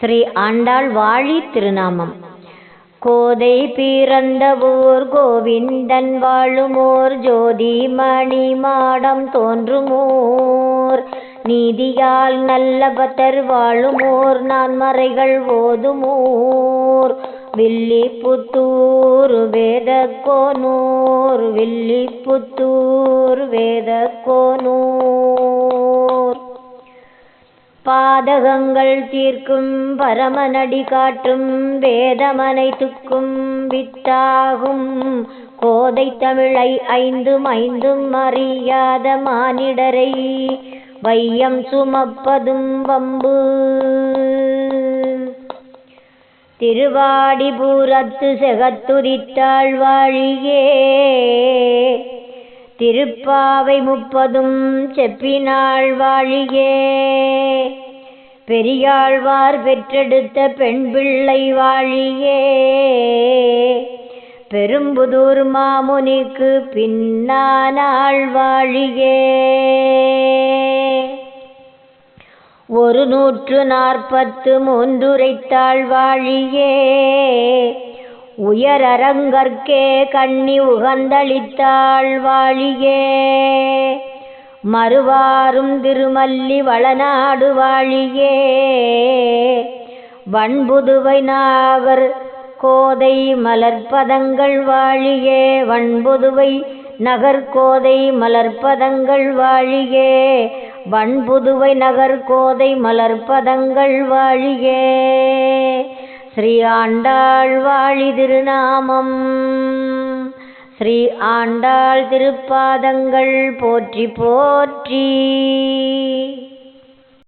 ஸ்ரீ ஆண்டாள் வாழி திருநாமம். கோதை பிறந்த ஊர் கோவிந்தன் வாழுமோர் ஜோதி மணி மாடம் தோன்றுமோர் நீதியால் நல்ல பத்தர் வாழுமோர் நான் மறைகள் ஓதுமோர் வில்லி புத்தூர் வேத கோனூர் வில்லி புத்தூர் வேத கோனூர் பாதகங்கள் தீர்க்கும் பரமநடி காட்டும் வேதமனைத்துக்கும் வித்தாகும் கோதை தமிழை ஐந்தும் ஐந்தும் அறியாத மானிடரை வையம் சுமப்பதும் வம்பு. திருவாடிபூரத்து செகத்துரித்தாள் வாழியே. திருப்பாவை முப்பதும் செப்பினாள் வாழியே. பெரியாழ்வார் பெற்றெடுத்த பெண் பிள்ளை வாழியே. பெரும்புதூர் மாமுனிக்கு பின்னானாள் வாழியே. ஒரு நூற்று நாற்பத்து மூன்றுரைத்தாள் வாழியே. உயரரங்கற்கே கண்ணி உகந்தளித்தாள் வாழியே. மறுவாரும் திருமல்லி வளநாடு வாழியே. வண்புதுவை நாகர் கோதை மலர்பதங்கள் வாழியே. வண்புதுவை நகர்கோதை மலர்பதங்கள் வாழியே. வண்புதுவை நகர்கோதை மலர்பதங்கள் வாழியே. ஸ்ரீ ஆண்டாள் வாழி திருநாமம். ஸ்ரீ ஆண்டாள் திருப்பாதங்கள் போற்றி போற்றி.